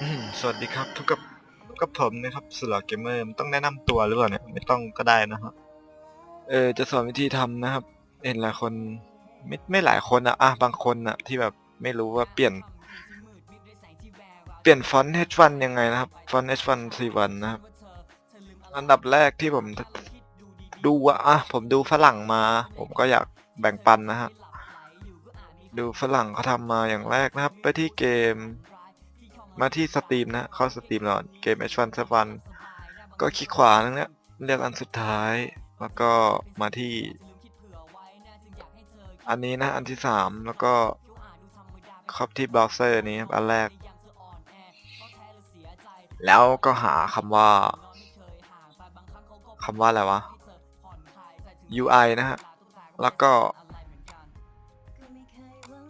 อืมสวัสดีครับทุกกับกับผมนะครับสลอเกมเมอร์ต้องแนะนำตัวหรือเปล่าเนี่ยไม่ต้องก็ได้นะฮะเออจะสอนวิธีทำนะครับ เห็นหลายคนไม่ไม่หลายคนอะอะบางคนอะที่แบบไม่รู้ว่าเปลี่ยน เปลี่ยนฟอนต์ H1 ยังไงนะครับ ฟอนต์ H1 C1 นะครับ อันดับแรกที่ผมดูอะอะผมดูฝรั่งมา ผมก็อยากแบ่งปันนะฮะ ดูฝรั่งเขาทำมาอย่างแรกนะครับ ไปที่เกม มาที่สตรีมนะ เข้าสตรีมแล้วเกม H1 7ก็คลิกขวาตรงเนี้ยเลือกอันสุดท้าย แล้วก็มาที่ อันนี้นะ อันที่สามแล้วก็เข้าที่เบราว์เซอร์นี้อันแรก แล้วก็หาคำว่าคำว่าอะไรวะ UI นะฮะ แล้วก็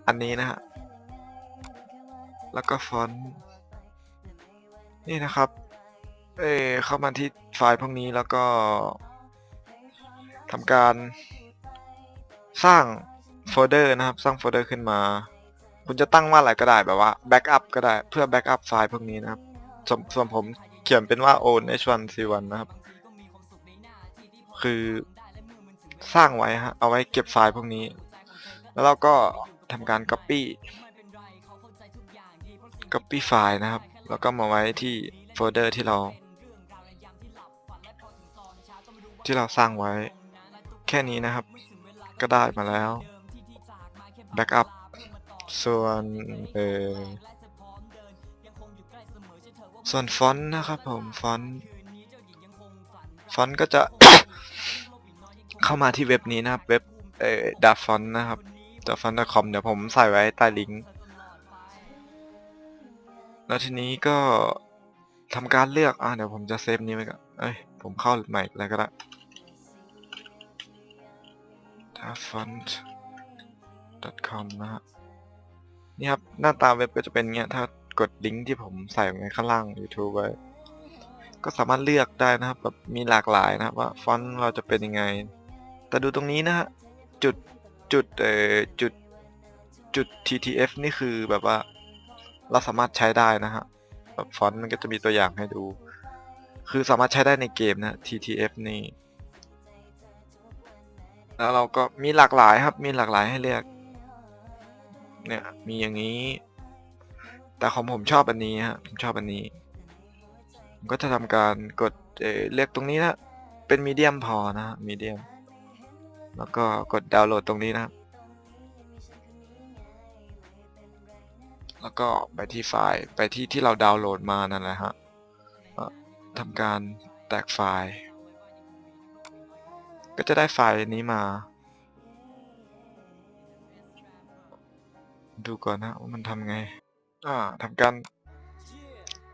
อันนี้นะฮะ แล้วก็ฟอนต์ นี่นะครับ เอเข้ามาที่ไฟล์พวกนี้แล้วก็ทำการสร้างโฟลเดอร์นะครับ สร้างโฟลเดอร์ขึ้นมา คุณจะตั้งว่าอะไรก็ได้แบบว่าแบ็กอัพก็ได้เพื่อแบ็กอัพไฟล์พวกนี้นะครับสส่วนผมเขียนเป็นว่า own h1c1 นะครับ คือสร้างไว้ฮะเอาไว้เก็บไฟล์พวกนี้ แล้วเราก็ทำการ copy copy ไฟล์นะครับ แล้วก็มาไว้ที่โฟลเดอร์ที่เรา ที่เราสร้างไว้ แค่นี้นะครับ ก็ได้มาแล้ว backup ส่วนเออส่วนฟอนต์นะครับผมฟอนต์ฟอนต์ก็จะ เข้ามาที่เว็บนี้นะครับ เว็บเอ่อดาฟอนนะครับ d a f o n c o m เดี๋ยวผมใส่ไว้ใต้ลิงก์ แล้วทีนี้ก็ทำการเลือก อะเดี๋ยวผมจะเซฟนี้ไว้ก่อนเอ้ย ผมเข้าใหม่เลยก็ได้ d a font com นะฮะนี่ครับ หน้าตาเว็บก็จะเป็นเงี้ย ถ้ากดลิงก์ที่ผมใส่ไว้ข้างล่าง YouTube ไว้ ก็สามารถเลือกได้นะครับ แบบมีหลากหลายนะครับว่าฟอนต์เราจะเป็นยังไง แต่ดูตรงนี้นะฮะ จุด จุด เอ่อ จุด จุด TTF นี่คือแบบว่า เราสามารถใช้ได้นะฮะแบบฟอนต์มันก็จะมีตัวอย่างให้ดู คือสามารถใช้ได้ในเกมนะ TTF นี่ แล้วเราก็มีหลากหลายครับ มีหลากหลายให้เลือก เนี่ย มีอย่างนี้ แต่ของผมชอบอันนี้ฮะ ผมชอบอันนี้ ผมก็จะทำการกดเเลือกตรงนี้นะ เป็นมีเดียมพอนะมีเดียม แล้วก็กดดาวน์โหลดตรงนี้นะครับ แล้วก็ไปที่ไฟล์ไปที่ที่เราดาวน์โหลดมานั่นแหละฮะทำการแตกไฟล์ ก็จะได้ไฟล์นี้มา ดูก่อนนะว่ามันทำไงอ่าทำการ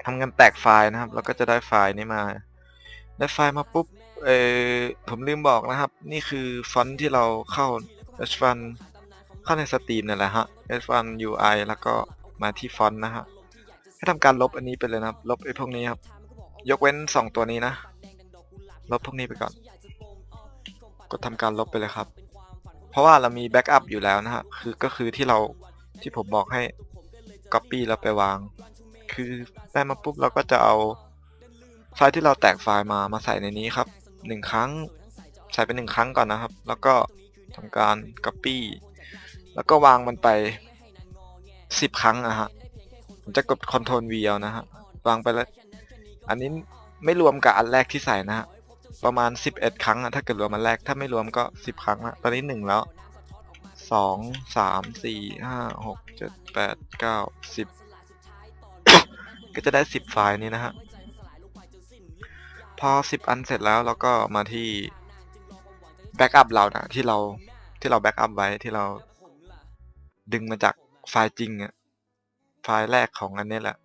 ทำการแตกไฟล์นะครับ แล้วก็จะได้ไฟล์นี้มา ได้ไฟล์มาปุ๊บเออผมลืมบอกนะครับ นี่คือฟอนต์ที่เราเข้า H1 เข้าในสตรีมเนี่ยแหละฮะ H1 UI แล้วก็ มาที่ฟอนต์นะฮะให้ทำการลบอันนี้ไปเลยนะครับ ลบไอ้พวกนี้ครับ ยกเว้น 2 ตัวนี้นะ ลบพวกนี้ไปก่อน กดทำการลบไปเลยครับ เพราะว่าเรามีแบ็กอัพอยู่แล้วนะฮะ คือก็คือที่เราที่ผมบอกให้ Copy แล้วไปวาง คือได้มาปุ๊บเราก็จะเอาไฟล์ที่เราแตกไฟล์มามาใส่ในนี้ครับหนึ่งครั้งใส่ไปหนึ่งครั้งก่อนนะครับ แล้วก็ทำการ Copy แล้วก็วางมันไป สิบครั้งนะฮะ ผมจะกด Ctrl V เอานะฮะ วางไปแล้ว อันนี้ไม่รวมกับอันแรกที่ใส่นะฮะ ประมาณ11ครั้งอะถ้าเกิดรวมอันแรก ถ้าไม่รวมก็10ครั้งละตอนนี้1แล้ว2 3 4 5 6 7 8 9 10ก็จะได้10ไฟล์นี้นะฮะ พอ10อันเสร็จแล้วเราก็มาที่แบ็กอัพเรานะที่เราที่เราแบ็กอัพไว้ที่เราดึงมาจาก ไฟล์จริงอะไฟล์แรกของอันนี้แหละ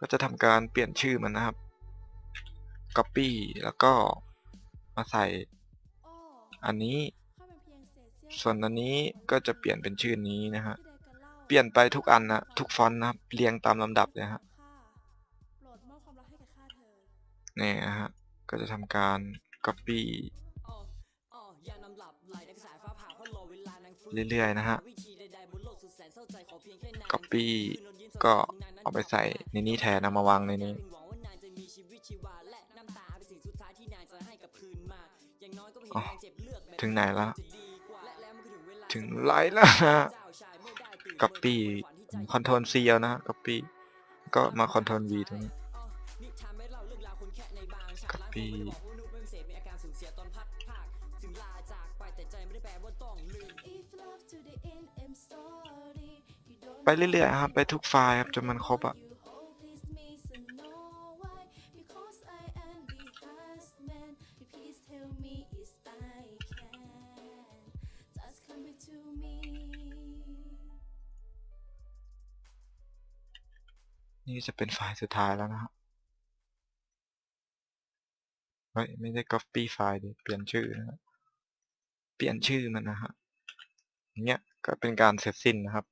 ก็จะทำการเปลี่ยนชื่อมันนะครับ copy แล้วก็มาใส่ อันนี้ ส่วนอันนี้ก็จะเปลี่ยนเป็นชื่อนี้นะฮะ เปลี่ยนไปทุกอันนะทุกฟอนต์นะครับเรียงตามลำดับเลยฮะนี่นะฮะ ก็จะทำการ copy เรื่อยๆนะฮะ copy ก็เอาไปใส่ในนี้แทนเอามาวางในนี้ถึงไหนแล้วถึงไลน์แล้วนะก๊อปปี้คอนโทรล C เอานะก๊อปปี้ก็มาคอนโทรล V ตรงนี้ Copy ไปเรื่อยๆครับ ไปทุกไฟล์ครับจนมันครบอะนี่จะเป็นไฟล์สุดท้ายแล้วนะครับเฮ้ยไม่ได้ copy ไฟล์ดิเปลี่ยนชื่อนะเปลี่ยนชื่อมันนะฮะอย่างเงี้ยก็เป็นการเสร็จสิ้นนะครับ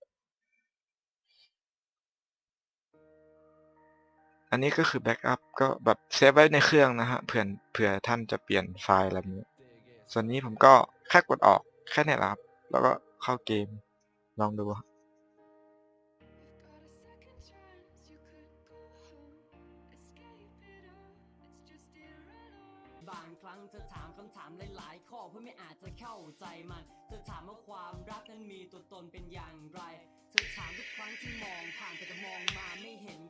อันนี้ก็คือแบ็กอัพก็แบบเซฟไว้ในเครื่องนะฮะเผื่อเผื่อท่านจะเปลี่ยนไฟล์อะไรนี้ ส่วนนี้ผมก็แค่กดออกแค่เนี้แหละครับ แล้วก็เข้าเกมลองดูบบางครั้งเธอถามคำถามหลายๆข้อเพื่อไม่อาจจะเข้าใจมัน เธอถามว่าความรักนั้นมีตัวตนเป็นอย่างไร เธอถามทุกครั้งที่มองผ่านแต่จะมองมาไม่เห็น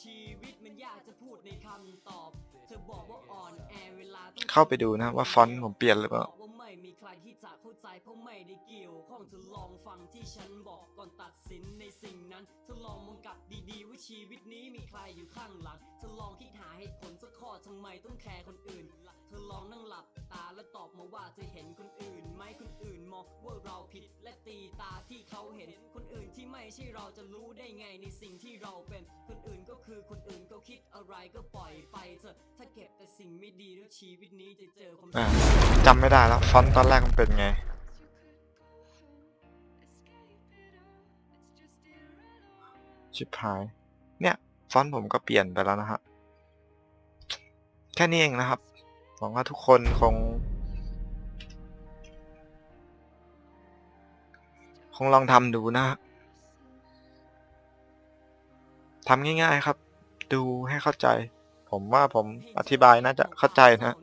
ชีวิตมันยากจะพูดในคำตอบ เธอบอกว่าอ่อนแอเวลาต้องเข้าไปดูนะว่าฟอนต์ผมเปลี่ยนหรือเปล่าบอกว่าไม่มีใครที่จะเข้าใจเพราะไม่ได้เกี่ยวข้องเธอลองฟังที่ฉันบอกก่อนตัดสินในสิ่งนั้นเธอลองมองกลับดีๆว่าชีวิตนี้มีใครอยู่ข้างหลังเธอลองคิดหาเหตุผลสักข้อทำไมต้องแคร์คนอื่นเธอลองนั่งหลับตาแล้วตอบมาว่าเธอเห็นคนอื่นไหมคนอื่นมองว่าเราผิดและตี ไม่ใช่เราจะรู้ได้ไงในสิ่งที่เราเป็น คนอื่นก็คือคนอื่นเขาคิดอะไรก็ปล่อยไปเถอะถ้าเก็บแต่สิ่งไม่ดีแล้วชีวิตนี้จะเจอความอ่าจำไม่ได้แล้วฟอนต์ตอนแรกมันเป็นไง ชิบหาย เนี่ยฟอนต์ผมก็เปลี่ยนไปแล้วนะฮะ แค่นี้เองนะครับ หวังว่าทุกคนคง คงลองทำดูนะฮะ ทำง่าย ๆ ครับ ดูให้เข้าใจ ผมว่าผมอธิบายน่าจะเข้าใจนะ